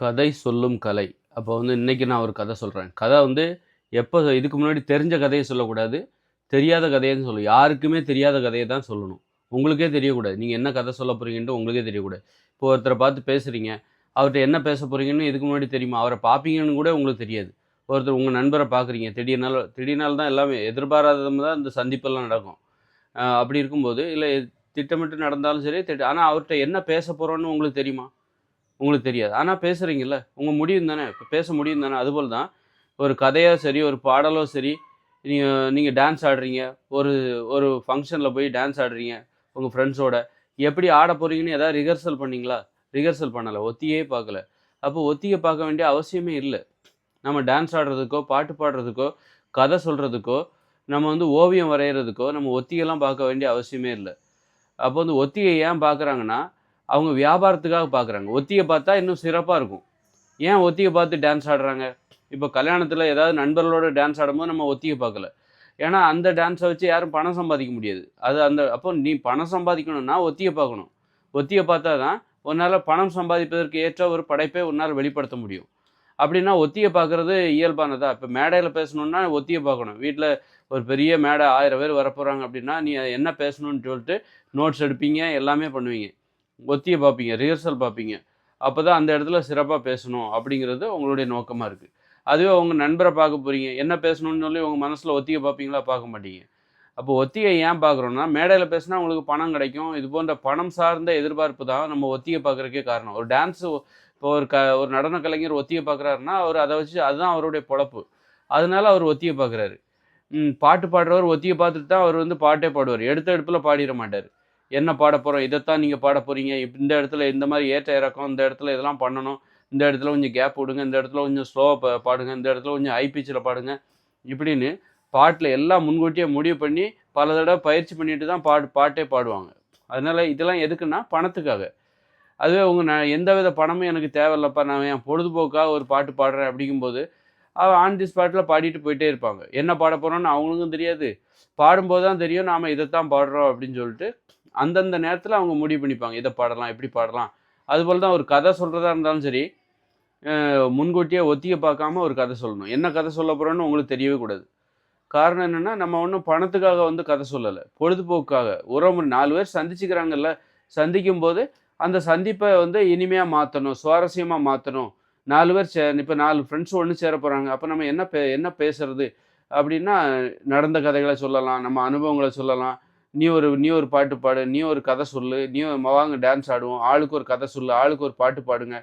கதை சொல்லும் கலை. அப்போ வந்து இன்றைக்கி நான் ஒரு கதை சொல்கிறேன் கதை வந்து எப்போ இதுக்கு முன்னாடி தெரிஞ்ச கதையை சொல்லக்கூடாது. தெரியாத கதையன்னு சொல்லணும். யாருக்குமே தெரியாத கதையை தான் சொல்லணும். உங்களுக்கே தெரியக்கூடாது. நீங்கள் என்ன கதை சொல்ல போகிறீங்கன்ட்டு உங்களுக்கே தெரியக்கூடாது. இப்போ ஒருத்தரை பார்த்து பேசுகிறீங்க அவர்கிட்ட என்ன பேச போகிறீங்கன்னு இதுக்கு முன்னாடி தெரியுமா? அவரை பார்ப்பீங்கன்னு கூட உங்களுக்கு தெரியாது. ஒருத்தர் உங்கள் நண்பரை பார்க்குறீங்க. திடீர்னால திடீர்னால தான் எல்லாமே எதிர்பாராதது தான் இந்த சந்திப்பெல்லாம் நடக்கும். அப்படி இருக்கும்போது, இல்லை திட்டமிட்டு நடந்தாலும் சரி, திட்ட ஆனால் அவர்கிட்ட என்ன பேச போகிறோன்னு உங்களுக்கு தெரியுமா? உங்களுக்கு தெரியாது. ஆனால் பேசுறீங்கல்ல. உங்கள் முடியும் தானே. இப்போ பேச முடியும் தானே. அதுபோல் தான் ஒரு கதையோ சரி, ஒரு பாடலோ சரி, நீங்கள் நீங்கள் டான்ஸ் ஆடுறீங்க. ஒரு ஒரு ஃபங்க்ஷனில் போய் டான்ஸ் ஆடுறீங்க. உங்கள் ஃப்ரெண்ட்ஸோட. எப்படி ஆட போறீங்கன்னு எதாவது ரிஹர்சல் பண்ணீங்களா? ரிஹர்சல் பண்ணலை ஒத்தியே பார்க்கல. அப்போ ஒத்திகை பார்க்க வேண்டிய அவசியமே இல்லை நம்ம டான்ஸ் ஆடுறதுக்கோ, பாட்டு பாடுறதுக்கோ, கதை சொல்கிறதுக்கோ நம்ம வந்து ஓவியம் வரைகிறதுக்கோ நம்ம ஒத்திகைலாம் பார்க்க வேண்டிய அவசியமே இல்லை அப்போ வந்து ஒத்திகை ஏன் பார்க்குறாங்கன்னா, அவங்க வியாபாரத்துக்காக பார்க்குறாங்க. ஒத்தியை பார்த்தா இன்னும் சிறப்பாக இருக்கும். ஏன் ஒத்தியை பார்த்து டான்ஸ் ஆடுறாங்க? இப்போ கல்யாணத்தில் ஏதாவது நண்பர்களோட டான்ஸ் ஆடும்போது நம்ம ஒத்தியை பார்க்கல. ஏன்னா அந்த டான்ஸை வச்சு யாரும் பணம் சம்பாதிக்க முடியாது. அது அந்த அப்போ நீ பணம் சம்பாதிக்கணும்னா ஒத்தியை பார்க்கணும். ஒத்தியை பார்த்தா தான் உன்னால் பணம் சம்பாதிப்பதற்கு ஏற்ற ஒரு படைப்பை உன்னால் வெளிப்படுத்த முடியும். அப்படின்னா ஒத்தியை பார்க்குறது இயல்பானதா? இப்போ மேடையில் பேசணுன்னா ஒத்தியை பார்க்கணும். வீட்டில் ஒரு பெரிய மேடை ஆயிரம் பேர் வரப்போகிறாங்க அப்படின்னா, நீ என்ன பேசணும்னு சொல்லிட்டு நோட்ஸ் எடுப்பீங்க. எல்லாமே பண்ணுவீங்க. ஒத்தியை பார்ப்பீங்க. ரிஹர்சல் பார்ப்பீங்க. அப்போ தான் அந்த இடத்துல சிறப்பாக பேசணும் அப்படிங்கிறது உங்களுடைய நோக்கமாக இருக்குது அதுவே உங்கள் நண்பரை பார்க்க போகிறீங்க என்ன பேசணும்னு சொல்லி உங்கள் மனசில் ஒத்திகை பார்ப்பீங்களா? பார்க்க மாட்டீங்க. அப்போ ஒத்திகை ஏன் பார்க்குறோன்னா மேடையில் பேசினா உங்களுக்கு பணம் கிடைக்கும். இது போன்ற பணம் சார்ந்த எதிர்பார்ப்பு தான் நம்ம ஒத்திகை பார்க்குறக்கே காரணம். ஒரு டான்ஸு இப்போ ஒரு க ஒரு நடன கலைஞர் ஒத்திகை பார்க்குறாருன்னா, அவர் அதை வச்சு அதுதான் அவருடைய பொழப்பு. அதனால அவர் ஒத்திகை பார்க்குறாரு. பாட்டு பாடுறவர் ஒத்திகை பார்த்துட்டு தான் அவர் வந்து பாட்டே பாடுவார் எடுத்த எடுப்பில் பாடிட மாட்டார் என்ன பாட போகிறோம் இதைத்தான் நீங்கள் பாட போகிறீங்க இந்த இடத்துல இந்த மாதிரி ஏற்ற இறக்கம், இந்த இடத்துல இதெல்லாம் பண்ணணும். இந்த இடத்துல கொஞ்சம் கேப் விடுங்க. இந்த இடத்துல கொஞ்சம் ஸ்லோவாக ப பாடுங்க. இந்த இடத்துல கொஞ்சம் ஹை பிட்ச்ல பாடுங்க. இப்படின்னு பாட்டில் எல்லாம் முன்கூட்டியே முடிவு பண்ணி, பல தடவை பயிற்சி பண்ணிட்டு தான் பாடு பாட்டே பாடுவாங்க. அதனால இதெல்லாம் எதுக்குன்னா, பணத்துக்காக. அதுவே அவங்க நான் எந்த வித பணமும் எனக்கு தேவையில்லப்பா. நான் என் பொழுதுபோக்காக ஒரு பாட்டு பாடுறேன் அப்படிங்கும்போது, அவன் ஆன் தி ஸ்பாட்டில் பாடிட்டு போயிட்டே இருப்பாங்க. என்ன பாடப் போகிறோன்னு அவங்களுக்கும் தெரியாது. பாடும்போது தான் தெரியும் நாம் இதைத்தான் பாடுறோம் அப்படின்னு சொல்லிட்டு, அந்தந்த நேரத்தில் அவங்க முடிவு பண்ணிப்பாங்க. இதை பாடலாம், இப்படி பாடலாம். அதுபோல் தான் ஒரு கதை சொல்கிறதா இருந்தாலும் சரி, முன்கூட்டியே ஒத்திய பார்க்காம ஒரு கதை சொல்லணும். என்ன கதை சொல்லப் போகிறோன்னு உங்களுக்கு தெரியவே கூடாது. காரணம் என்னென்னா நம்ம ஒன்றும் பணத்துக்காக வந்து கதை சொல்லலை பொழுதுபோக்குக்காக. உறவு நாலு பேர் சந்திச்சுக்கிறாங்கல்ல. சந்திக்கும்போது அந்த சந்திப்பை வந்து இனிமையாக மாற்றணும் சுவாரஸ்யமாக மாற்றணும் நாலு பேர் சே இப்போ நாலு ஃப்ரெண்ட்ஸ் ஒன்று சேர போகிறாங்க அப்போ நம்ம என்ன பே என்ன பேசுறது? அப்படின்னா, நடந்த கதைகளை சொல்லலாம். நம்ம அனுபவங்களை சொல்லலாம். நீ ஒரு நீ ஒரு பாட்டு பாடு. நீ ஒரு கதை சொல்லு. நீ வாங்க டான்ஸ் ஆடுவோம். ஆளுக்கு ஒரு கதை சொல்லு. ஆளுக்கு ஒரு பாட்டு பாடுங்க.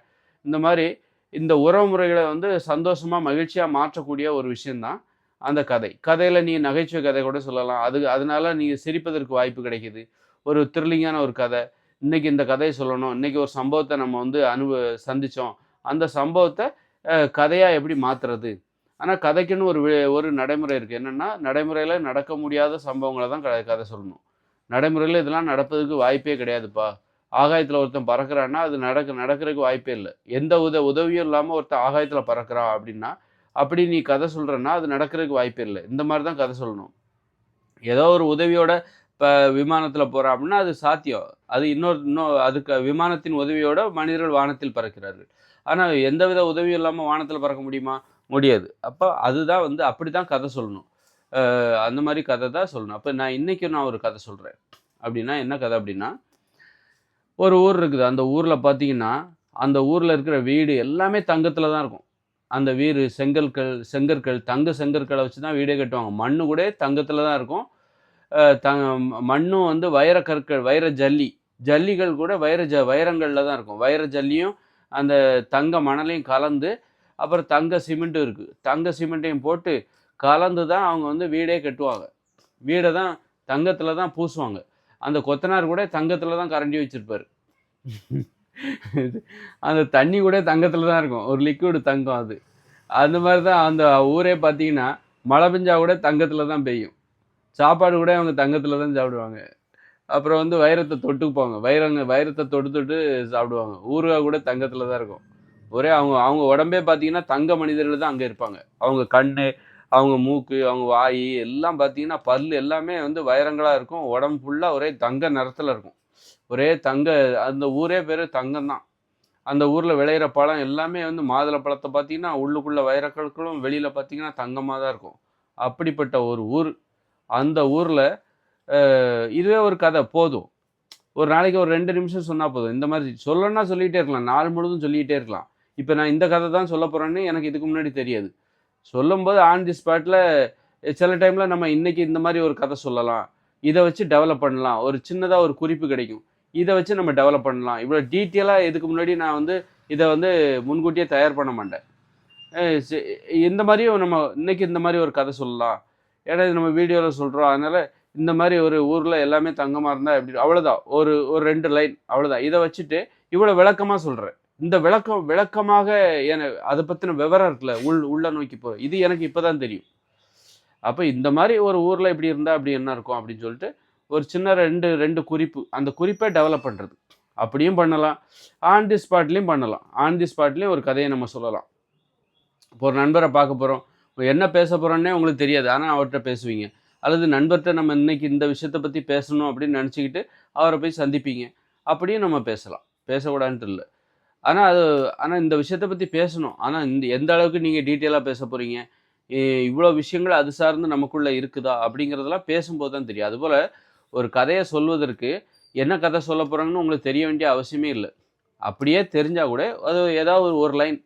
இந்த மாதிரி இந்த உறவுமுறைகளை வந்து சந்தோஷமாக மகிழ்ச்சியாக மாற்றக்கூடிய ஒரு விஷயம் தான் அந்த கதை. கதையில் நீ நகைச்சுவை கதை கூட சொல்லலாம். அது அதனால நீங்கள் சிரிப்பதற்கு வாய்ப்பு கிடைக்கிது ஒரு த்ரில்லிங்கான ஒரு கதை. இன்றைக்கி இந்த கதையை சொல்லணும். இன்னைக்கு ஒரு சம்பவத்தை நம்ம வந்து அனுபவ சந்தித்தோம் அந்த சம்பவத்தை கதையாக எப்படி மாற்றுறது ஆனால் கதைக்குன்னு ஒரு வே ஒரு நடைமுறை இருக்குது என்னென்னா நடைமுறையில் நடக்க முடியாத சம்பவங்களை தான் க கதை சொல்லணும். நடைமுறையில் இதெல்லாம் நடப்பதற்கு வாய்ப்பே கிடையாதுப்பா. ஆகாயத்தில் ஒருத்தன் பறக்குறான்னா, அது நடக்க நடக்கிறதுக்கு வாய்ப்பே இல்லை எந்த உத உதவியும் இல்லாமல் ஒருத்தன் ஆகாயத்தில் பறக்கிறான் அப்படின்னா, அப்படி நீ கதை சொல்கிறன்னா அது நடக்கிறதுக்கு வாய்ப்பே இல்லை இந்த மாதிரி தான் கதை சொல்லணும். ஏதோ ஒரு உதவியோட இப்போ விமானத்தில் போகிறா அப்படின்னா, அது சாத்தியம். அது இன்னொரு இன்னும் அதுக்கு விமானத்தின் உதவியோட மனிதர்கள் வானத்தில் பறக்கிறார்கள். ஆனால் எந்தவித உதவியும் இல்லாமல் வானத்தில் பறக்க முடியுமா? முடியாது. அப்போ அதுதான் வந்து அப்படி தான் கதை சொல்லணும். அந்த மாதிரி கதை தான் சொல்லணும். அப்போ நான் இன்றைக்கும் நான் ஒரு கதை சொல்கிறேன் அப்படின்னா என்ன கதை அப்படின்னா, ஒரு ஊர் இருக்குது. அந்த ஊரில் பார்த்தீங்கன்னா, அந்த ஊரில் இருக்கிற வீடு எல்லாமே தங்கத்தில் தான் இருக்கும். அந்த வீடு செங்கற்கள் செங்கற்கள் தங்க செங்கற்களை வச்சு தான் வீடே கட்டுவாங்க. மண்ணு கூட தங்கத்தில் தான் இருக்கும். த மண்ணும் வந்து வைர கற்கள், வைர ஜல்லி. ஜல்லிகள் கூட வைர ஜ வைரங்களில் தான் இருக்கும். வைர ஜல்லியும், அந்த தங்க மணலையும் கலந்து, அப்புறம் தங்க சிமெண்ட்டும் இருக்குது தங்க சிமெண்ட்டையும் போட்டு கலந்து தான் அவங்க வந்து வீடே கட்டுவாங்க. வீடை தான் தங்கத்தில் தான் பூசுவாங்க. அந்த கொத்தனார் கூட தங்கத்தில் தான் கரண்டி வச்சுருப்பார் அந்த தண்ணி கூட தங்கத்தில் தான் இருக்கும். ஒரு லிக்விடு தங்கம் அது. அந்த மாதிரி தான் அந்த ஊரே பார்த்தீங்கன்னா, மழை பெஞ்சா கூட தங்கத்தில் தான் பெய்யும். சாப்பாடு கூட அவங்க தங்கத்தில் தான் சாப்பிடுவாங்க. அப்புறம் வந்து வைரத்தை தொட்டுப்பாங்க. வைரங்க வைரத்தை தொட்டு தொட்டு சாப்பிடுவாங்க. ஊறுகாய் கூட தங்கத்தில் தான் இருக்கும். ஒரே அவங்க அவங்க உடம்பே பார்த்தீங்கன்னா, தங்க மனிதர்கள் தான் அங்கே இருப்பாங்க. அவங்க கண்ணு, அவங்க மூக்கு, அவங்க வாய் எல்லாம் பார்த்தீங்கன்னா, பல் எல்லாமே வந்து வைரங்களாக இருக்கும். உடம்பு ஃபுல்லாக ஒரே தங்க நிறத்தில் இருக்கும். ஒரே தங்க அந்த ஊரே பேர் தங்கம் தான். அந்த ஊரில் விளையிற பழம் எல்லாமே வந்து மாதுளை பழத்தை பார்த்தீங்கன்னா உள்ளுக்குள்ளே வைரக்கற்களும் வெளியில் பார்த்தீங்கன்னா தங்கமாக தான் இருக்கும் அப்படிப்பட்ட ஒரு ஊர் அந்த ஊரில் இதுவே ஒரு கதை போதும் ஒரு நாளைக்கு ஒரு ரெண்டு நிமிஷம் சொன்னால் போதும் இந்த மாதிரி சொல்லணும்னா சொல்லிகிட்டே இருக்கலாம் நாள் முழுதும் சொல்லிகிட்டே இருக்கலாம் இப்போ நான் இந்த கதை தான் சொல்ல போகிறேன்னு எனக்கு இதுக்கு முன்னாடி தெரியாது. சொல்லும்போது ஆன் தி ஸ்பாட்டில் சில டைமில் நம்ம இன்றைக்கி இந்த மாதிரி ஒரு கதை சொல்லலாம். இதை வச்சு டெவலப் பண்ணலாம். ஒரு சின்னதாக ஒரு குறிப்பு கிடைக்கும். இதை வச்சு நம்ம டெவலப் பண்ணலாம். இவ்வளோ டீட்டெயிலாக இதுக்கு முன்னாடி நான் வந்து இதை வந்து முன்கூட்டியே தயார் பண்ண மாட்டேன். இந்த மாதிரியும் நம்ம இன்றைக்கி இந்த மாதிரி ஒரு கதை சொல்லலாம். ஏன்னா இது நம்ம வீடியோவில் சொல்கிறோம் அதனால் இந்த மாதிரி ஒரு ஊரில் எல்லாமே தங்கமாக இருந்தால் எப்படி அவ்வளோதான் ஒரு ஒரு ரெண்டு லைன் அவ்வளோதான் இதை வச்சுட்டு இவ்வளோ விளக்கமாக சொல்கிறேன் இந்த விளக்கம் விளக்கமாக என அதை பற்றின விவரம் இருக்குல்ல உள் உள்ள நோக்கி போ இது எனக்கு இப்போ தான் தெரியும். அப்போ இந்த மாதிரி ஒரு ஊரில் இப்படி இருந்தால் அப்படி என்ன இருக்கும் அப்படின்னு சொல்லிட்டு ஒரு சின்ன ரெண்டு ரெண்டு குறிப்பு அந்த குறிப்பை டெவலப் பண்ணுறது அப்படியும் பண்ணலாம். ஆன் தி ஸ்பாட்லேயும் பண்ணலாம். ஆன் தி ஸ்பாட்லேயும் ஒரு கதையை நம்ம சொல்லலாம். இப்போ ஒரு நண்பரை பார்க்க போகிறோம் என்ன பேச போகிறோன்னே உங்களுக்கு தெரியாது. ஆனால் அவர்கிட்ட பேசுவீங்க. அல்லது நண்பர்கிட்ட நம்ம இன்னைக்கு இந்த விஷயத்தை பற்றி பேசணும் அப்படின்னு நினச்சிக்கிட்டு அவரை போய் சந்திப்பீங்க. அப்படியும் நம்ம பேசலாம். பேசக்கூடாதுன்ட்டு இல்லை. ஆனால் அது ஆனால் இந்த விஷயத்தை பற்றி பேசணும். ஆனால் இந்த எந்த அளவுக்கு நீங்கள் டீட்டெயிலாக பேச போகிறீங்க இவ்வளோ விஷயங்கள் அது சார்ந்து நமக்குள்ளே இருக்குதா? அப்படிங்கிறதெல்லாம் பேசும்போது தான் தெரியும். அதுபோல் ஒரு கதையை சொல்வதற்கு என்ன கதை சொல்ல போகிறாங்கன்னு உங்களுக்கு தெரிய வேண்டிய அவசியமே இல்லை. அப்படியே தெரிஞ்சால் கூட அது ஏதாவது ஒரு ஒரு லைன்.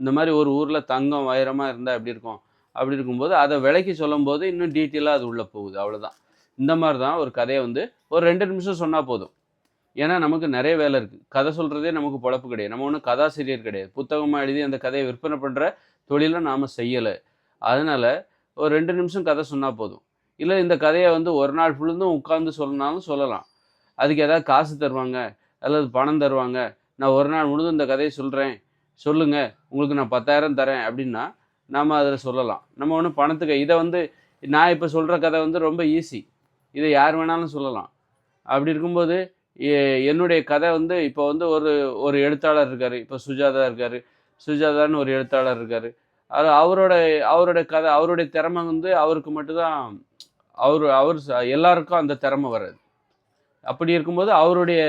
இந்த மாதிரி ஒரு ஊரில் தங்கம் வைரமாக இருந்தால் எப்படி இருக்கும்? அப்படி இருக்கும்போது அதை விலைக்கு சொல்லும்போது இன்னும் டீட்டெயிலாக அது உள்ளே போகுது. அவ்வளோதான் இந்த மாதிரி தான் ஒரு கதையை வந்து ஒரு ரெண்டு நிமிஷம் சொன்னால் போதும். ஏன்னா நமக்கு நிறைய வேலை இருக்குது கதை சொல்கிறதே நமக்கு பொழப்பு கிடையாது. நம்ம ஒன்றும் கதாசிரியர் கிடையாது. புத்தகமாக எழுதி அந்த கதையை விற்பனை பண்ணுற தொழிலை நாம் செய்யலை. அதனால் ஒரு ரெண்டு நிமிஷம் கதை சொன்னால் போதும். இல்லை இந்த கதையை வந்து ஒரு நாள் ஃபுல்லும் உட்காந்து சொல்லனாலும் சொல்லலாம். அதுக்கு ஏதாவது காசு தருவாங்க அல்லது பணம் தருவாங்க. நான் ஒரு நாள் முழுதும் இந்த கதையை சொல்கிறேன் சொல்லுங்கள் உங்களுக்கு நான் பத்தாயிரம் தரேன் அப்படின்னா நாம் அதில் சொல்லலாம். நம்ம ஒன்றும் பணத்துக்கு இதை வந்து நான் இப்போ சொல்கிற கதை வந்து ரொம்ப ஈஸி இதை யார் வேணாலும் சொல்லலாம். அப்படி இருக்கும்போது என்னுடைய கதை வந்து இப்போ வந்து ஒரு ஒரு எழுத்தாளர் இருக்கார். இப்போ சுஜாதா இருக்கார். சுஜாதான்னு ஒரு எழுத்தாளர் இருக்கார். அது அவரோட அவரோட கதை அவருடைய திறமை வந்து அவருக்கு மட்டும்தான் அவர் அவர் எல்லாருக்கும் அந்த திறமை வராது. அப்படி இருக்கும்போது அவருடைய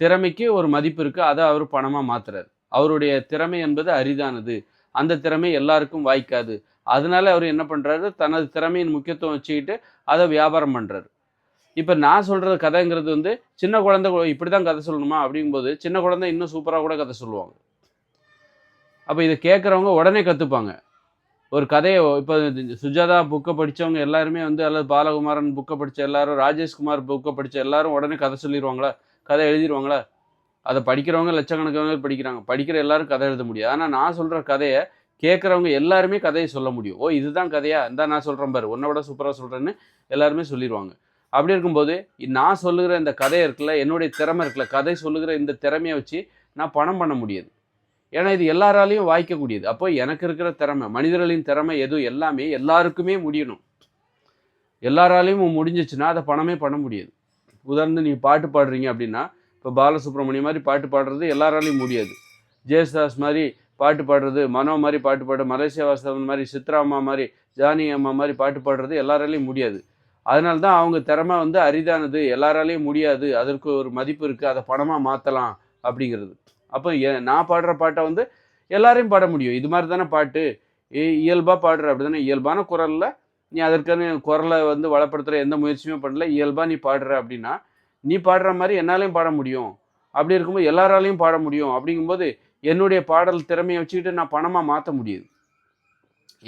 திறமைக்கு ஒரு மதிப்பு இருக்குது அதை அவர் பணமாக மாற்றுறாரு அவருடைய திறமை என்பது அரிதானது. அந்த திறமை எல்லாருக்கும் வாய்க்காது. அதனால அவர் என்ன பண்ணுறாரு தனது திறமையின் முக்கியத்துவம் வச்சுக்கிட்டு அதை வியாபாரம் பண்ணுறாரு இப்போ நான் சொல்கிற கதைங்கிறது வந்து சின்ன குழந்தை இப்படி தான் கதை சொல்லணுமா அப்படிங்கும்போது சின்ன குழந்தை இன்னும் சூப்பராக கூட கதை சொல்லுவாங்க. அப்போ இதை கேட்குறவங்க உடனே கற்றுப்பாங்க ஒரு கதையை இப்போ சுஜாதா புக்கை படித்தவங்க எல்லாருமே வந்து அல்லது பாலகுமாரன் புக்கை படித்த எல்லாரும் ராஜேஷ்குமார் புக்கை படித்த எல்லாரும் உடனே கதை சொல்லிடுவாங்களா? கதை எழுதிடுவாங்களா? அதை படிக்கிறவங்க லட்சக்கணக்கான பேர் படிக்கிறாங்க. படிக்கிற எல்லாரும் கதை எழுத முடியாது. ஆனால் நான் சொல்கிற கதையை கேட்குறவங்க எல்லாருமே கதையை சொல்ல முடியும். ஓ இதுதான் கதையா? இந்தா நான் சொல்கிறேன் பாரு. உன்னை விட சூப்பராக சொல்கிறேன்னு எல்லாருமே சொல்லிடுவாங்க. அப்படி இருக்கும்போது நான் சொல்லுகிற இந்த கதை இருக்குல்ல என்னுடைய திறமை இருக்குல்ல கதை சொல்லுகிற இந்த திறமையை வச்சு நான் பணம் பண்ண முடியாது. ஏன்னா இது எல்லாராலையும் வாய்க்கக்கூடியது. அப்போ எனக்கு இருக்கிற திறமை மனிதர்களின் திறமை எதுவும் எல்லாமே எல்லாருக்குமே முடியணும். எல்லாராலையும் முடிஞ்சிச்சுன்னா அதை பணமே பண்ண முடியாது. உதாரணத்து நீங்கள் பாட்டு பாடுறீங்க அப்படின்னா இப்போ பாலசுப்ரமணியம் மாதிரி பாட்டு பாடுறது எல்லாராலையும் முடியாது. ஜெயசுதாஸ் மாதிரி பாட்டு பாடுறது மனோ மாதிரி பாட்டு பாடுறது மலேசியா வாசவன் மாதிரி சித்ரா அம்மா மாதிரி ஜானி அம்மா மாதிரி பாட்டு பாடுறது எல்லாராலையும் முடியாது. அதனால தான் அவங்க திறமை வந்து அரிதானது எல்லாராலையும் முடியாது அதற்கு ஒரு மதிப்பு இருக்குது அதை பணமாக மாற்றலாம் அப்படிங்கிறது. அப்போ நான் பாடுற பாட்டை வந்து எல்லாரையும் பாட முடியும். இது மாதிரி தானே பாட்டு. இயல்பாக பாடுற அப்படி தானே இயல்பான குரலில் நீ அதற்கான குரலை வந்து வளப்படுத்துகிற எந்த முயற்சியுமே பண்ணல. இயல்பாக நீ பாடுற அப்படின்னா நீ பாடுற மாதிரி என்னாலையும் பாட முடியும். அப்படி இருக்கும்போது எல்லாராலையும் பாட முடியும். அப்படிங்கும்போது என்னுடைய பாடல் திறமையை வச்சுக்கிட்டு நான் பணமாக மாற்ற முடியுது.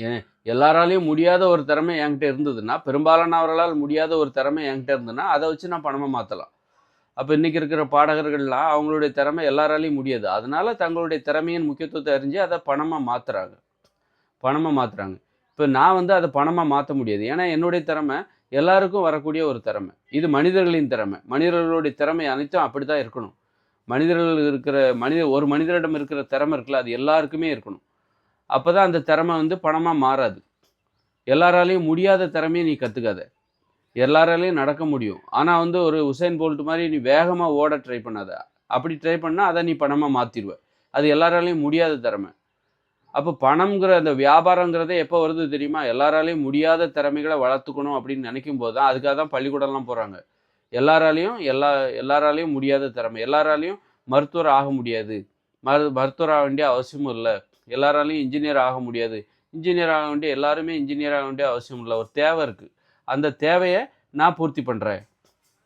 ஏன்? எல்லாராலையும் முடியாத ஒரு திறமை என்கிட்ட இருந்ததுன்னா பெரும்பாலானவர்களால் முடியாத ஒரு திறமை என்கிட்ட இருந்ததுன்னா அதை வச்சு நான் பணமாக மாற்றலாம் அப்போ இன்றைக்கி இருக்கிற பாடகர்கள்லாம் அவங்களுடைய திறமை எல்லாராலையும் முடியாது. அதனால் தங்களுடைய திறமையின் முக்கியத்துவத்தை அறிஞ்சு அதை பணமாக மாற்றுறாங்க பணமாக மாற்றுறாங்க இப்போ நான் வந்து அதை பணமாக மாற்ற முடியாது. ஏன்னா என்னுடைய திறமை எல்லாருக்கும் வரக்கூடிய ஒரு திறமை. இது மனிதர்களின் திறமை. மனிதர்களுடைய திறமை அனைத்தும் அப்படி தான் இருக்கணும். மனிதர்கள் இருக்கிற மனித ஒரு மனிதரிடம் இருக்கிற திறமை இருக்குல்ல அது எல்லாருக்குமே இருக்கணும். அப்போ தான் அந்த திறமை வந்து பணமாக மாறாது. எல்லாராலையும் முடியாத திறமையை நீ கற்றுக்காத எல்லாராலையும் நடக்க முடியும். ஆனால் வந்து ஒரு உசைன் போல்ட் மாதிரி நீ வேகமாக ஓட ட்ரை பண்ணாத. அப்படி ட்ரை பண்ணால் அதை நீ பணமாக மாற்றிடுவ அது எல்லாராலையும் முடியாத திறமை. அப்போ பணம்ங்கிற அந்த வியாபாரங்கிறதே எப்போ வருது தெரியுமா? எல்லாராலையும் முடியாத திறமைகளை வளர்த்துக்கணும் அப்படின்னு நினைக்கும் போது தான் அதுக்காக தான் பள்ளிக்கூடம்லாம் போகிறாங்க எல்லாராலையும் எல்லா எல்லாராலையும் முடியாத திறமை. எல்லாராலையும் மருத்துவர் ஆக முடியாது. மரு மருத்துவர் ஆக வேண்டிய அவசியமும் இல்லை. எல்லாராலையும் இன்ஜினியர் ஆக முடியாது. இன்ஜினியர் ஆக வேண்டிய எல்லாருமே இன்ஜினியர் ஆக வேண்டிய அவசியம் இல்லை. ஒரு தேவை இருக்குது அந்த தேவையை நான் பூர்த்தி பண்ணுறேன்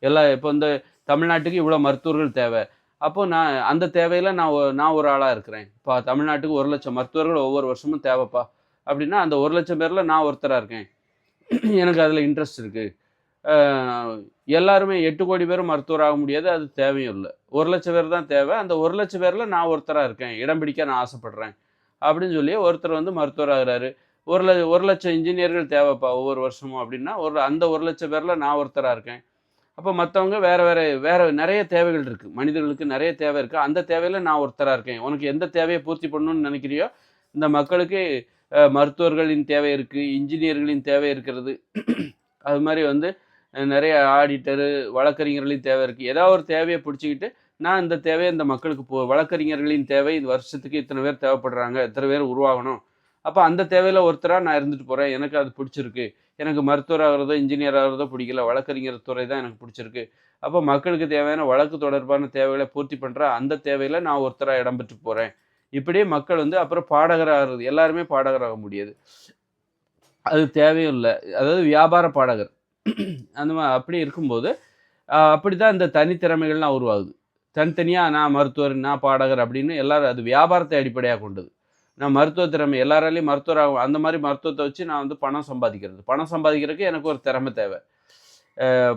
எல்லா இப்போ இந்த தமிழ்நாட்டுக்கு இவ்வளோ மருத்துவர்கள் தேவை. அப்போது நான் அந்த தேவையில் நான் நான் ஒரு ஆளாக இருக்கிறேன். இப்போ தமிழ்நாட்டுக்கு ஒரு லட்சம் மருத்துவர்கள் ஒவ்வொரு வருஷமும் தேவைப்பா. அப்படின்னா அந்த ஒரு லட்சம் பேரில் நான் ஒருத்தராக இருக்கேன். எனக்கு அதில் இன்ட்ரெஸ்ட் இருக்குது எல்லாருமே எட்டு கோடி பேரும் மருத்துவர் ஆக முடியாது. அது தேவையும் இல்லை. ஒரு லட்சம் பேர் தான் தேவை. அந்த ஒரு லட்சம் பேரில் நான் ஒருத்தராக இருக்கேன். இடம் பிடிக்க நான் ஆசைப்படுறேன். அப்படின்னு சொல்லி ஒருத்தர் வந்து மருத்துவர் ஆகிறாரு. ஒரு ல ஒரு லட்சம் இன்ஜினியர்கள் தேவைப்பா ஒவ்வொரு வருஷமும் அப்படின்னா ஒரு அந்த ஒரு லட்சம் பேரில் நான் ஒருத்தராக இருக்கேன். அப்போ மற்றவங்க வேறு வேறு வேறு நிறைய தேவைகள் இருக்குது மனிதர்களுக்கு நிறைய தேவை இருக்குது அந்த தேவையில் நான் ஒருத்தராக இருக்கேன். உனக்கு எந்த தேவையை பூர்த்தி பண்ணணும்னு நினைக்கிறியோ இந்த மக்களுக்கு மருத்துவர்களின் தேவை இருக்குது இன்ஜினியர்களின் தேவை இருக்கிறது. அது மாதிரி வந்து நிறைய ஆடிட்டரு வழக்கறிஞர்களின் தேவை இருக்குது ஏதாவது ஒரு தேவையை பிடிச்சிக்கிட்டு நான் இந்த தேவை இந்த மக்களுக்கு போ வழக்கறிஞர்களின் தேவை இந்த வருஷத்துக்கு இத்தனை பேர் தேவைப்படுறாங்க இத்தனை பேர் உருவாகணும். அப்போ அந்த தேவையில் ஒருத்தராக நான் இருந்துட்டு போகிறேன் எனக்கு அது பிடிச்சிருக்கு. எனக்கு மருத்துவர் ஆகிறதோ இன்ஜினியர் ஆகிறதோ பிடிக்கல. வழக்கறிஞர் துறை தான் எனக்கு பிடிச்சிருக்கு. அப்போ மக்களுக்கு தேவையான வழக்கு தொடர்பான தேவைகளை பூர்த்தி பண்ணுற அந்த தேவையில் நான் ஒருத்தராக இடம் பெற்று போகிறேன் இப்படியே மக்கள் வந்து அப்புறம் பாடகராகிறது. எல்லாருமே பாடகராக முடியாது. அது தேவையும் இல்லை. அதாவது வியாபார பாடகர். அந்த மாதிரி அப்படி இருக்கும்போது அப்படி தான் இந்த தனித்திறமைகள்லாம் உருவாகுது. தனித்தனியாக நான் மருத்துவர் நான் பாடகர் அப்படின்னு எல்லாரும் அது வியாபாரத்தை அடிப்படையாக கொண்டது. நான் மருத்துவ திறமை எல்லாராலையும் மருத்துவராக அந்த மாதிரி மருத்துவத்தை வச்சு நான் வந்து பணம் சம்பாதிக்கிறது. பணம் சம்பாதிக்கிறதுக்கு எனக்கு ஒரு திறமை தேவை.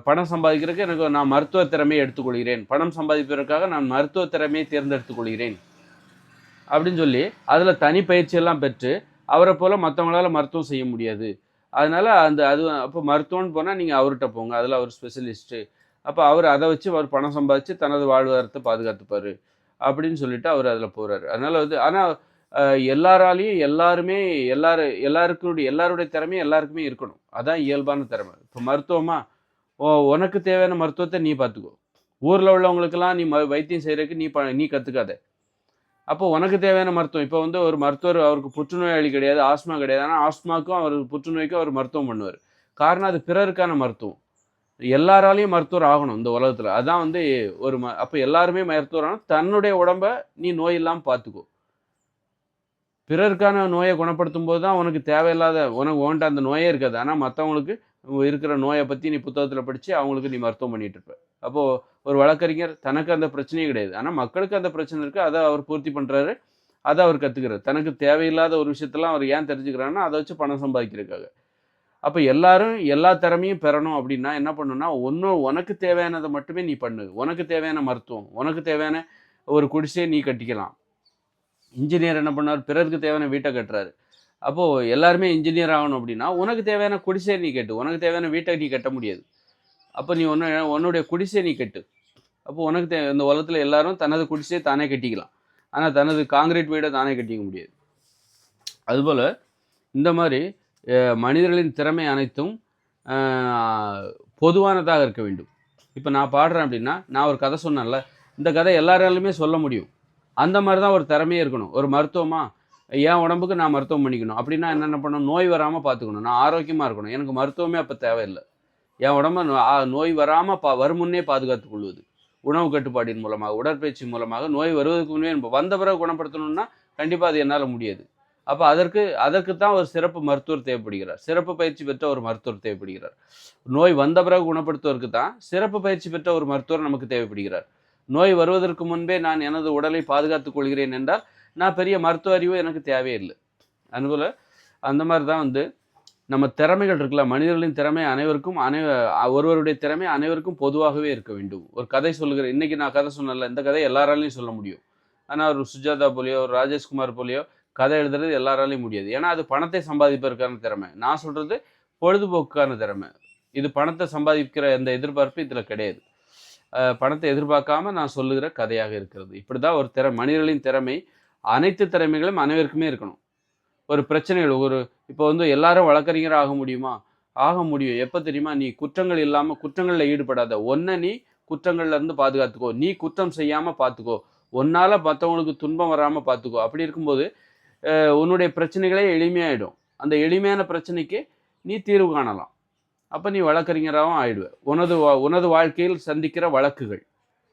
பணம் சம்பாதிக்கிறதுக்கு எனக்கு நான் மருத்துவ திறமையை எடுத்துக்கொள்கிறேன். பணம் சம்பாதிப்பதற்காக நான் மருத்துவ திறமையை தேர்ந்தெடுத்துக் கொள்கிறேன் அப்படின்னு சொல்லி அதில் தனி பயிற்சியெல்லாம் பெற்று அவரை போல் மற்றவங்களால் மருத்துவம் செய்ய முடியாது. அதனால் அந்த அது அப்போ மருத்துவம்னு போனால் நீங்கள் அவர்கிட்ட போங்க. அதில் அவர் ஸ்பெஷலிஸ்ட்டு அப்போ அவர் அதை வச்சு அவர் பணம் சம்பாதிச்சு தனது வாழ்வாதாரத்தை பாதுகாத்துப்பார் அப்படின்னு சொல்லிட்டு அவர் அதில் போகிறார் அதனால் வந்து ஆனால் எல்லாராலையும் எல்லாருமே எல்லாரு எல்லாருக்குடைய எல்லாருடைய திறமையும் எல்லாருக்குமே இருக்கணும். அதான் இயல்பான திறமை. இப்போ மருத்துவமா ஓ உனக்கு தேவையான மருத்துவத்தை நீ பார்த்துக்கோ ஊரில் உள்ளவங்களுக்கெல்லாம் நீ ம வைத்தியம் செய்கிறதுக்கு நீ ப நீ கற்றுக்காத அப்போ உனக்கு தேவையான மருத்துவம். இப்போ வந்து ஒரு மருத்துவர் அவருக்கு புற்றுநோயாளி கிடையாது ஆஸ்மா கிடையாது. ஆனால் ஆஸ்மாக்கும் அவர் புற்றுநோய்க்கும் அவர் மருத்துவம் பண்ணுவார். காரணம் அது பிறருக்கான மருத்துவம். எல்லாராலையும் மருத்துவர் ஆகணும் இந்த உலகத்தில். அதான் வந்து ஒரு ம அப்போ எல்லாருமே மருத்துவர் ஆகணும் தன்னுடைய உடம்ப நீ நோய் இல்லாமல் பார்த்துக்கோ பிறருக்கான நோயை குணப்படுத்தும் போது தான் உனக்கு தேவையில்லாத உனக்கு ஓன்ட்ட அந்த நோயே இருக்காது. ஆனால் மற்றவங்களுக்கு இருக்கிற நோயை பற்றி நீ புத்தகத்தில் படித்து அவங்களுக்கு நீ மருத்துவம் பண்ணிகிட்டு இருப்ப. அப்போது ஒரு வழக்கறிஞர் தனக்கு அந்த பிரச்சனையே கிடையாது. ஆனால் மக்களுக்கு அந்த பிரச்சனை இருக்குது அதை அவர் பூர்த்தி பண்ணுறாரு அதை அவர் கற்றுக்கிறார் தனக்கு தேவையில்லாத ஒரு விஷயத்தெல்லாம் அவர் ஏன் தெரிஞ்சுக்கிறாருன்னா அதை வச்சு பணம் சம்பாதிக்கிறதுக்காக. அப்போ எல்லாரும் எல்லா திறமையும் பெறணும் அப்படின்னா என்ன பண்ணுன்னா ஒன்று உனக்கு தேவையானதை மட்டுமே நீ பண்ணு. உனக்கு தேவையான மருத்துவம் உனக்கு தேவையான ஒரு குடிசையை நீ கட்டிக்கலாம். இன்ஜினியர் என்ன பண்ணார் பிறருக்கு தேவையான வீட்டை கட்டுறாரு. அப்போது எல்லாருமே இன்ஜினியர் ஆகணும் அப்படின்னா உனக்கு தேவையான குடிசையை நீ கட்டு. உனக்கு தேவையான வீட்டை நீ கட்ட முடியாது. அப்போ நீ ஒன்று உன்னுடைய குடிசையை நீ கட்டு. அப்போ உனக்கு தே இந்த உலகத்தில் எல்லாரும் தனது குடிசையை தானே கட்டிக்கலாம். ஆனால் தனது காங்கிரீட் வீடை தானே கட்டிக்க முடியாது. அதுபோல் இந்த மாதிரி மனிதர்களின் திறமை அனைத்தும் பொதுவானதாக இருக்க வேண்டும். இப்போ நான் பாடுறேன் அப்படின்னா நான் ஒரு கதை சொன்னேன்ல இந்த கதை எல்லாராலுமே சொல்ல முடியும். அந்த மாதிரி தான் ஒரு திறமையே இருக்கணும். ஒரு மருத்துவமா என் உடம்புக்கு நான் மருத்துவம் பண்ணிக்கணும். அப்படின்னா என்னென்ன பண்ணணும்? நோய் வராமல் பார்த்துக்கணும் நான் ஆரோக்கியமாக இருக்கணும். எனக்கு மருத்துவமே அப்போ தேவையில்லை. என் உடம்ப நோ- நோய் வராமல் பா வருமுன்னே பாதுகாத்துக் கொள்வது. உணவு கட்டுப்பாட்டின் மூலமாக உடற்பயிற்சி மூலமாக நோய் வருவதற்கு முன்னே வந்த பிறகு குணப்படுத்தணும்னா கண்டிப்பாக அது என்னால் முடியாது. அப்போ அதற்கு அதற்கு தான் ஒரு சிறப்பு மருத்துவர் தேவைப்படுகிறார். சிறப்பு பயிற்சி பெற்ற ஒரு மருத்துவர் தேவைப்படுகிறார். நோய் வந்த பிறகு குணப்படுத்துவதற்கு தான் சிறப்பு பயிற்சி பெற்ற ஒரு மருத்துவர் நமக்கு தேவைப்படுகிறார். நோய் வருவதற்கு முன்பே நான் எனது உடலை பாதுகாத்துக் கொள்கிறேன் என்றால் நான் பெரிய மருத்துவ அறிவு எனக்கு தேவையில்லை அதுபோல் அந்த மாதிரி தான் வந்து நம்ம திறமைகள் இருக்குல்ல மனிதர்களின் திறமை அனைவருக்கும் அனை ஒருவருடைய திறமை அனைவருக்கும் பொதுவாகவே இருக்க வேண்டும். ஒரு கதை சொல்லுகிற இன்றைக்கி நான் கதை சொன்னேன்ல இந்த கதை எல்லாராலையும் சொல்ல முடியும். ஆனால் ஒரு சுஜாதா போலியோ ஒரு ராஜேஷ்குமார் போலியோ கதை எழுதுறது எல்லாராலையும் முடியாது. ஏன்னா அது பணத்தை சம்பாதிப்பதற்கான திறமை. நான் சொல்றது பொழுதுபோக்குக்கான திறமை. இது பணத்தை சம்பாதிக்கிற எந்த எதிர்பார்ப்பு இதில் கிடையாது. பணத்தை எதிர்பார்க்காம நான் சொல்லுகிற கதையாக இருக்கிறது. இப்படி தான் ஒரு திற மனிதர்களின் திறமை அனைத்து திறமைகளும் அனைவருக்குமே இருக்கணும். ஒரு பிரச்சனைகள் ஒரு இப்போ வந்து எல்லாரும் வழக்கறிஞர் ஆக முடியுமா? ஆக முடியும். எப்போ தெரியுமா? நீ குற்றங்கள் இல்லாமல் குற்றங்களில் ஈடுபடாத ஒன்றை நீ குற்றங்கள்லேருந்து பாதுகாத்துக்கோ. நீ குற்றம் செய்யாமல் பார்த்துக்கோ உன்னால் மற்றவங்களுக்கு துன்பம் வராமல் பார்த்துக்கோ அப்படி இருக்கும்போது உன்னுடைய பிரச்சனைகளே எளிமையாயிடும். அந்த எளிமையான பிரச்சனைக்கு நீ தீர்வு காணலாம். அப்போ நீ வழக்கறிஞராகவும் ஆயிடுவ. உனது வா- உனது வாழ்க்கையில் சந்திக்கிற வழக்குகள்.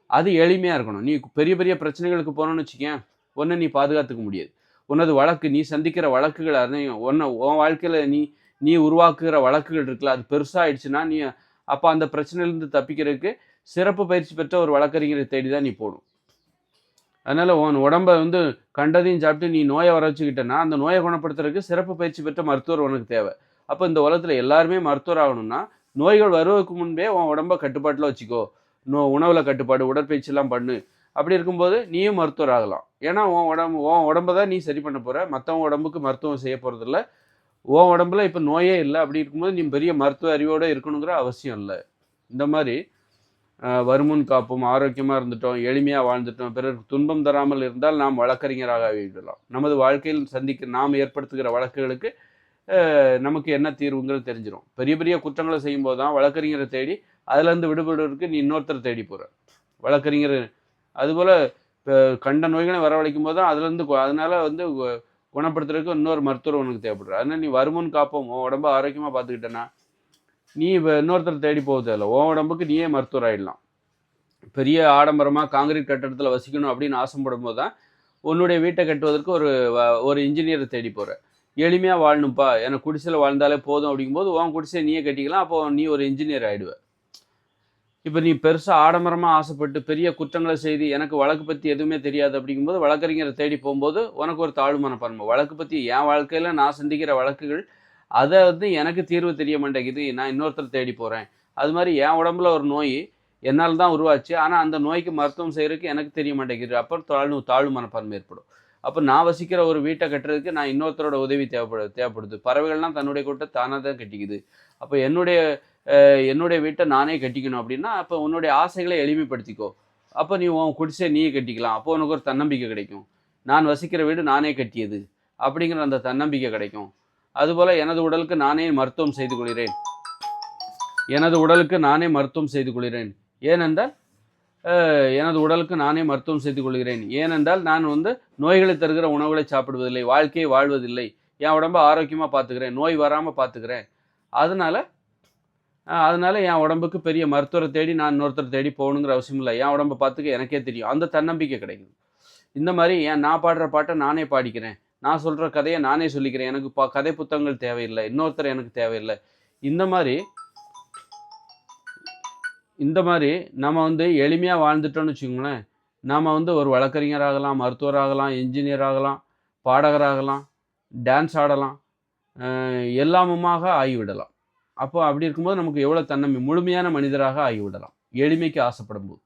அது எளிமையாக இருக்கணும். நீ பெரிய பெரிய பிரச்சனைகளுக்கு போனோன்னு வச்சுக்கேன் ஒன்றை நீ பாதுகாத்துக்க முடியாது. உனது வழக்கு நீ சந்திக்கிற வழக்குகள் அதையும் ஒன்றை உன் வாழ்க்கையில் நீ நீ உருவாக்குகிற வழக்குகள் இருக்குல்ல அது பெருசாகிடுச்சுன்னா நீ அப்போ அந்த பிரச்சனையிலேருந்து தப்பிக்கிறதுக்கு சிறப்பு பயிற்சி பெற்ற ஒரு வழக்கறிஞரை தேடி தான் நீ போகணும். அதனால் உன் உடம்ப வந்து கண்டதையும் சாப்பிட்டு நீ நோயை வர வச்சுக்கிட்டேன்னா அந்த நோயை குணப்படுத்துறதுக்கு சிறப்பு பயிற்சி பெற்ற மருத்துவர் உனக்கு தேவை. அப்போ இந்த உலகத்தில் எல்லாருமே மருத்துவர் ஆகணும்னா நோய்கள் வருவதற்கு முன்பே உன் உடம்ப கட்டுப்பாட்டில் வச்சுக்கோ. நோ உணவில் கட்டுப்பாடு உடற்பயிற்சிலாம் பண்ணு. அப்படி இருக்கும்போது நீயும் மருத்துவர் ஆகலாம். ஏன்னா உன் உடம்பு உன் உடம்ப தான் நீ சரி பண்ண போகிற மற்றவங்க உடம்புக்கு மருத்துவம் செய்ய போகிறதில்ல உன் உடம்புல இப்போ நோயே இல்லை. அப்படி இருக்கும்போது நீ பெரிய மருத்துவ அறிவோடு இருக்கணுங்கிற அவசியம் இல்லை. இந்த மாதிரி வருமுன் காப்போம் ஆரோக்கியமாக இருந்துட்டோம் எளிமையாக வாழ்ந்துட்டோம். பிறருக்கு துன்பம் தராமல் இருந்தால் நாம் வழக்கறிஞராக விடலாம் நமது வாழ்க்கையில் சந்திக்க நாம் ஏற்படுத்துகிற வழக்குகளுக்கு நமக்கு என்ன தீர்வுங்கிறது தெரிஞ்சிடும் பெரிய பெரிய குற்றங்களை செய்யும்போது தான் வழக்கறிஞரை தேடி அதுலேருந்து விடுபடுவதற்கு நீ இன்னொருத்தர் தேடி போகிற வழக்கறிஞர் அதுபோல் கண்ட நோய்களை வரவழைக்கும் போது தான் அதுலேருந்து அதனால் வந்து குணப்படுத்துறதுக்கு இன்னொரு மருத்துவர் உனக்கு தேவைப்படுற அதனால் நீ வருமுன் காப்போம் உன் உடம்ப ஆரோக்கியமாக பார்த்துக்கிட்டேன்னா நீ இப்போ இன்னொருத்தர் தேடி போக தேவையில்ல உன் உடம்புக்கு நீயே மருத்துவர் ஆகிடலாம் பெரிய ஆடம்பரமாக காங்கிரீட் கட்டடத்தில் வசிக்கணும் அப்படின்னு ஆசைப்படும் போது தான் உன்னுடைய வீட்டை கட்டுவதற்கு ஒரு ஒரு இன்ஜினியரை தேடி போகிற எளிமையாக வாழணும்ப்பா எனக்கு குடிசையில் வாழ்ந்தாலே போதும் அப்படிங்கும்போது உன் குடிசையை நீயே கட்டிக்கலாம். அப்போ நீ ஒரு இன்ஜினியர் ஆகிடுவ இப்போ நீ பெருசாக ஆடம்பரமாக ஆசைப்பட்டு பெரிய குற்றங்களை செய்து எனக்கு வழக்கு பற்றி எதுவுமே தெரியாது அப்படிங்கும்போது வழக்கறிஞரை தேடி போகும்போது உனக்கு ஒரு தாழ்வு மனப்பான்மை. வழக்கு பற்றி என் வாழ்க்கையில் நான் சந்திக்கிற வழக்குகள் அதை வந்து எனக்கு தீர்வு தெரிய மாட்டேங்குது. நான் இன்னொருத்தர் தேடி போகிறேன் அது மாதிரி என் உடம்புல ஒரு நோய் என்னால் தான் உருவாச்சு. ஆனால் அந்த நோய்க்கு மருத்துவம் செய்கிறதுக்கு எனக்கு தெரிய மாட்டேங்குது. அப்புறம் தாழ்வு தாழ்வு மனப்பான்மை ஏற்படும். அப்போ நான் வசிக்கிற ஒரு வீட்டை கட்டுறதுக்கு நான் இன்னொருத்தரோட உதவி தேவைப்படு தேவைப்படுது. பறவைகள்லாம் தன்னுடைய கூட்டை தானாக தான் கட்டிக்குது. அப்போ என்னுடைய என்னுடைய வீட்டை நானே கட்டிக்கணும் அப்படின்னா அப்போ உன்னுடைய ஆசைகளை எளிமைப்படுத்திக்கோ. அப்போ நீ உன் குடிசை நீயே கட்டிக்கலாம். அப்போ உனக்கு ஒரு தன்னம்பிக்கை கிடைக்கும். நான் வசிக்கிற வீடு நானே கட்டியது. அப்படிங்கிற அந்த தன்னம்பிக்கை கிடைக்கும். அதுபோல் எனது உடலுக்கு நானே மருத்துவம் செய்து கொள்கிறேன். எனது உடலுக்கு நானே மருத்துவம் செய்து கொள்கிறேன். ஏனென்றால் எனது உடலுக்கு நானே மருத்துவம் செய்து கொள்கிறேன். ஏனென்றால் நான் வந்து நோய்களை தருகிற உணவுகளை சாப்பிடுவதில்லை வாழ்க்கையை வாழ்வதில்லை. என் உடம்பை ஆரோக்கியமாக பார்த்துக்கிறேன் நோய் வராமல் பார்த்துக்கிறேன். அதனால் அதனால் என் உடம்புக்கு பெரிய மருத்துவரை தேடி நான் இன்னொருத்தர் தேடி போகணுங்கிற அவசியம் இல்லை. என் உடம்பை பார்த்துக்க எனக்கே தெரியும். அந்த தன்னம்பிக்கை கிடைக்குது. இந்த மாதிரி ஏன் நான் பாடுற பாட்டை நானே பாடிக்கிறேன். நான் சொல்கிற கதையை நானே சொல்லிக்கிறேன். எனக்கு பா கதை புத்தகங்கள் தேவையில்லை. இன்னொருத்தர் எனக்கு தேவையில்லை. இந்த மாதிரி இந்த மாதிரி நம்ம வந்து எளிமையாக வாழ்ந்துட்டோம்னு வச்சுக்கோங்களேன். நாம் வந்து ஒரு வழக்கறிஞராகலாம் மருத்துவராகலாம் இன்ஜினியர் ஆகலாம் பாடகராகலாம் டான்ஸ் ஆடலாம் எல்லாமுமாக ஆகிவிடலாம். அப்போ அப்படி இருக்கும்போது நமக்கு எவ்வளோ தன்னம்பி முழுமையான மனிதராக ஆகிவிடலாம். எளிமைக்கு ஆசைப்படும் போது